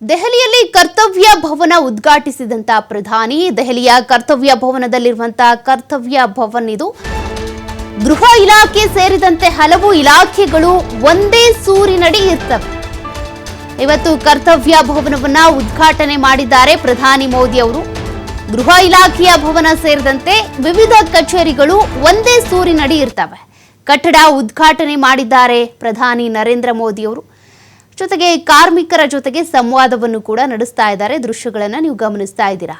ದೆಹಲಿಯಲ್ಲಿ ಕರ್ತವ್ಯ ಭವನ ಉದ್ಘಾಟಿಸಿದಂತ ಪ್ರಧಾನಿ, ದೆಹಲಿಯ ಕರ್ತವ್ಯ ಭವನದಲ್ಲಿರುವಂತಹ ಕರ್ತವ್ಯ ಭವನ್ ಇದು. ಗೃಹ ಇಲಾಖೆ ಸೇರಿದಂತೆ ಹಲವು ಇಲಾಖೆಗಳು ಒಂದೇ ಸೂರಿನಡಿ ಇರ್ತವೆ. ಇವತ್ತು ಕರ್ತವ್ಯ ಭವನವನ್ನ ಉದ್ಘಾಟನೆ ಮಾಡಿದ್ದಾರೆ ಪ್ರಧಾನಿ ಮೋದಿ ಅವರು. ಗೃಹ ಇಲಾಖೆಯ ಭವನ ಸೇರಿದಂತೆ ವಿವಿಧ ಕಚೇರಿಗಳು ಒಂದೇ ಸೂರಿನಡಿ ಇರ್ತವೆ. ಕಟ್ಟಡ ಉದ್ಘಾಟನೆ ಮಾಡಿದ್ದಾರೆ ಪ್ರಧಾನಿ ನರೇಂದ್ರ ಮೋದಿ ಅವರು. ಜೊತೆಗೆ ಕಾರ್ಮಿಕರ ಜೊತೆಗೆ ಸಂವಾದವನ್ನು ಕೂಡ ನಡೆಸ್ತಾ ಇದ್ದಾರೆ ದೃಶ್ಯಗಳನ್ನು ನೀವು ಗಮನಿಸ್ತಾ ಇದ್ದೀರಾ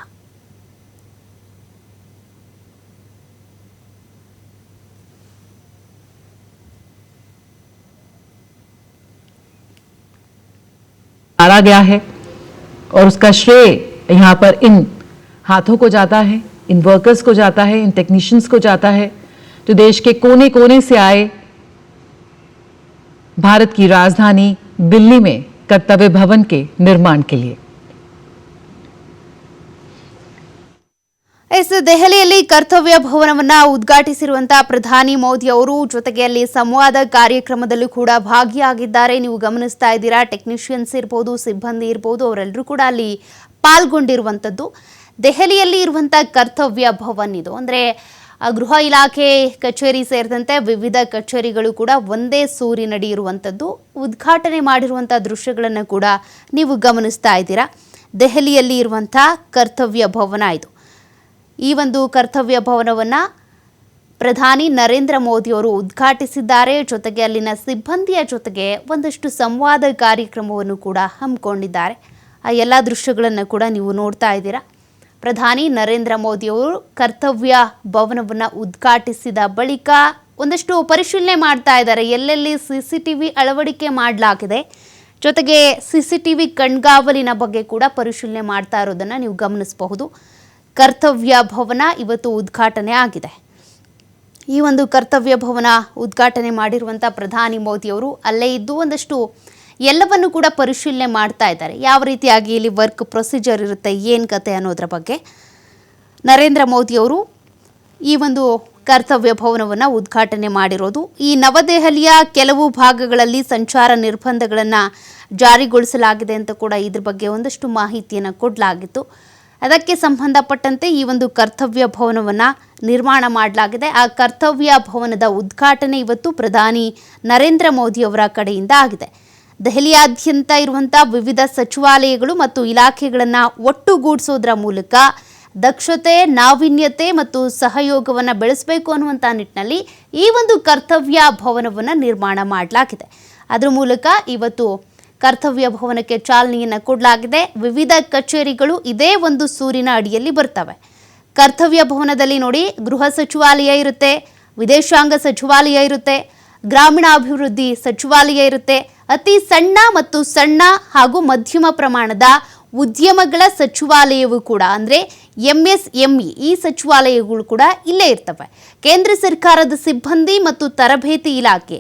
मारा गया है और उसका श्रेय यहाँ पर इन हाथों को जाता है इन वर्कर्स को जाता है इन टेक्नीशियंस को जाता है जो देश के कोने कोने से आए भारत की राजधानी दिल्ली में कर्तव्य भवन के निर्माण के लिए ಎಸ್ ದೆಹಲಿಯಲ್ಲಿ ಕರ್ತವ್ಯ ಭವನವನ್ನ ಉದ್ಘಾಟಿಸಿರುವಂತಹ ಪ್ರಧಾನಿ ಮೋದಿ ಅವರು ಜೊತೆಗೆ ಅಲ್ಲಿ ಸಂವಾದ ಕಾರ್ಯಕ್ರಮದಲ್ಲೂ ಕೂಡ ಭಾಗಿಯಾಗಿದ್ದಾರೆ ನೀವು ಗಮನಿಸ್ತಾ ಇದ್ದೀರಾ ಟೆಕ್ನಿಷಿಯನ್ಸ್ ಇರ್ಬೋದು ಸಿಬ್ಬಂದಿ ಇರ್ಬೋದು ಅವರೆಲ್ಲರೂ ಕೂಡ ಅಲ್ಲಿ ಪಾಲ್ಗೊಂಡಿರುವಂಥದ್ದು ದೆಹಲಿಯಲ್ಲಿ ಇರುವಂತಹ ಕರ್ತವ್ಯ ಭವನ್ ಇದು ಅಂದರೆ ಗೃಹ ಇಲಾಖೆ ಕಚೇರಿ ಸೇರಿದಂತೆ ವಿವಿಧ ಕಚೇರಿಗಳು ಕೂಡ ಒಂದೇ ಸೂರಿನಡಿ ಇರುವಂಥದ್ದು ಉದ್ಘಾಟನೆ ಮಾಡಿರುವಂಥ ದೃಶ್ಯಗಳನ್ನು ಕೂಡ ನೀವು ಗಮನಿಸ್ತಾ ಇದ್ದೀರಾ. ದೆಹಲಿಯಲ್ಲಿ ಇರುವಂಥ ಕರ್ತವ್ಯ ಭವನ ಇದು. ಈ ಒಂದು ಕರ್ತವ್ಯ ಭವನವನ್ನು ಪ್ರಧಾನಿ ನರೇಂದ್ರ ಮೋದಿ ಅವರು ಉದ್ಘಾಟಿಸಿದ್ದಾರೆ. ಜೊತೆಗೆ ಅಲ್ಲಿನ ಸಿಬ್ಬಂದಿಯ ಜೊತೆಗೆ ಒಂದಷ್ಟು ಸಂವಾದ ಕಾರ್ಯಕ್ರಮವನ್ನು ಕೂಡ ಹಮ್ಮಿಕೊಂಡಿದ್ದಾರೆ. ಆ ಎಲ್ಲ ದೃಶ್ಯಗಳನ್ನು ಕೂಡ ನೀವು ನೋಡ್ತಾ ಇದ್ದೀರಾ. ಪ್ರಧಾನಿ ನರೇಂದ್ರ ಮೋದಿಯವರು ಕರ್ತವ್ಯ ಭವನವನ್ನು ಉದ್ಘಾಟಿಸಿದ ಬಳಿಕ ಒಂದಷ್ಟು ಪರಿಶೀಲನೆ ಮಾಡ್ತಾ ಇದ್ದಾರೆ. ಎಲ್ಲೆಲ್ಲಿ ಸಿ ಸಿ ಅಳವಡಿಕೆ ಮಾಡಲಾಗಿದೆ, ಜೊತೆಗೆ ಸಿ ಸಿ ಕಣ್ಗಾವಲಿನ ಬಗ್ಗೆ ಕೂಡ ಪರಿಶೀಲನೆ ಮಾಡ್ತಾ ಇರೋದನ್ನು ನೀವು ಗಮನಿಸಬಹುದು. ಕರ್ತವ್ಯ ಭವನ ಇವತ್ತು ಉದ್ಘಾಟನೆ ಆಗಿದೆ. ಈ ಒಂದು ಕರ್ತವ್ಯ ಭವನ ಉದ್ಘಾಟನೆ ಮಾಡಿರುವಂಥ ಪ್ರಧಾನಿ ಮೋದಿಯವರು ಅಲ್ಲೇ ಇದ್ದು ಒಂದಷ್ಟು ಎಲ್ಲವನ್ನು ಕೂಡ ಪರಿಶೀಲನೆ ಮಾಡ್ತಾ ಇದ್ದಾರೆ. ಯಾವ ರೀತಿಯಾಗಿ ಇಲ್ಲಿ ವರ್ಕ್ ಪ್ರೊಸೀಜರ್ ಇರುತ್ತೆ, ಏನು ಕತೆ ಅನ್ನೋದ್ರ ಬಗ್ಗೆ ನರೇಂದ್ರ ಮೋದಿಯವರು ಈ ಒಂದು ಕರ್ತವ್ಯ ಭವನವನ್ನು ಉದ್ಘಾಟನೆ ಮಾಡಿರೋದು. ಈ ನವದೆಹಲಿಯ ಕೆಲವು ಭಾಗಗಳಲ್ಲಿ ಸಂಚಾರ ನಿರ್ಬಂಧಗಳನ್ನು ಜಾರಿಗೊಳಿಸಲಾಗಿದೆ ಅಂತ ಕೂಡ ಇದ್ರ ಬಗ್ಗೆ ಒಂದಷ್ಟು ಮಾಹಿತಿಯನ್ನು ಕೊಡಲಾಗಿತ್ತು. ಅದಕ್ಕೆ ಸಂಬಂಧಪಟ್ಟಂತೆ ಈ ಒಂದು ಕರ್ತವ್ಯ ಭವನವನ್ನು ನಿರ್ಮಾಣ ಮಾಡಲಾಗಿದೆ. ಆ ಕರ್ತವ್ಯ ಭವನದ ಉದ್ಘಾಟನೆ ಇವತ್ತು ಪ್ರಧಾನಿ ನರೇಂದ್ರ ಮೋದಿ ಅವರ ಕಡೆಯಿಂದ ಆಗಿದೆ. ದೆಹಲಿಯಾದ್ಯಂತ ಇರುವಂಥ ವಿವಿಧ ಸಚಿವಾಲಯಗಳು ಮತ್ತು ಇಲಾಖೆಗಳನ್ನು ಒಟ್ಟುಗೂಡಿಸೋದ್ರ ಮೂಲಕ ದಕ್ಷತೆ, ನಾವೀನ್ಯತೆ ಮತ್ತು ಸಹಯೋಗವನ್ನು ಬೆಳೆಸಬೇಕು ಅನ್ನುವಂಥ ನಿಟ್ಟಿನಲ್ಲಿ ಈ ಒಂದು ಕರ್ತವ್ಯ ಭವನವನ್ನು ನಿರ್ಮಾಣ ಮಾಡಲಾಗಿದೆ. ಅದರ ಮೂಲಕ ಇವತ್ತು ಕರ್ತವ್ಯ ಭವನಕ್ಕೆ ಚಾಲನೆಯನ್ನು ಕೊಡಲಾಗಿದೆ. ವಿವಿಧ ಕಚೇರಿಗಳು ಇದೇ ಒಂದು ಸೂರಿನ ಅಡಿಯಲ್ಲಿ ಬರ್ತವೆ. ಕರ್ತವ್ಯ ಭವನದಲ್ಲಿ ನೋಡಿ ಗೃಹ ಸಚಿವಾಲಯ ಇರುತ್ತೆ, ವಿದೇಶಾಂಗ ಸಚಿವಾಲಯ ಇರುತ್ತೆ, ಗ್ರಾಮೀಣಾಭಿವೃದ್ಧಿ ಸಚಿವಾಲಯ ಇರುತ್ತೆ ಅತಿ ಸಣ್ಣ ಮತ್ತು ಸಣ್ಣ ಹಾಗೂ ಮಧ್ಯಮ ಪ್ರಮಾಣದ ಉದ್ಯಮಗಳ ಸಚಿವಾಲಯವು ಕೂಡ, ಅಂದರೆ ಎಂ ಎಸ್ ಎಂಇ ಈ ಸಚಿವಾಲಯಗಳು ಕೂಡ ಇಲ್ಲೇ ಇರ್ತವೆ. ಕೇಂದ್ರ ಸರ್ಕಾರದ ಸಿಬ್ಬಂದಿ ಮತ್ತು ತರಬೇತಿ ಇಲಾಖೆ,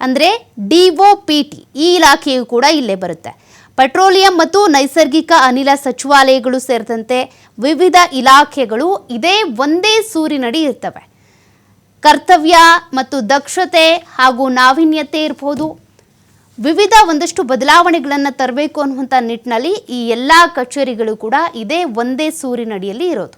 ಅಂದರೆ ಡಿ ಒ ಪಿ ಟಿ, ಈ ಇಲಾಖೆಯು ಕೂಡ ಇಲ್ಲೇ ಬರುತ್ತೆ. ಪೆಟ್ರೋಲಿಯಂ ಮತ್ತು ನೈಸರ್ಗಿಕ ಅನಿಲ ಸಚಿವಾಲಯಗಳು ಸೇರಿದಂತೆ ವಿವಿಧ ಇಲಾಖೆಗಳು ಇದೇ ಒಂದೇ ಸೂರಿನಡಿ ಇರ್ತವೆ. ಕರ್ತವ್ಯ ಮತ್ತು ದಕ್ಷತೆ ಹಾಗೂ ನಾವೀನ್ಯತೆ ಇರ್ಬೋದು. ವಿವಿಧ ಒಂದಷ್ಟು ಬದಲಾವಣೆಗಳನ್ನು ತರಬೇಕು ಅನ್ನುವಂಥ ನಿಟ್ಟಿನಲ್ಲಿ ಈ ಎಲ್ಲ ಕಚೇರಿಗಳು ಕೂಡ ಇದೇ ಒಂದೇ ಸೂರಿನಡಿಯಲ್ಲಿ ಇರೋದು.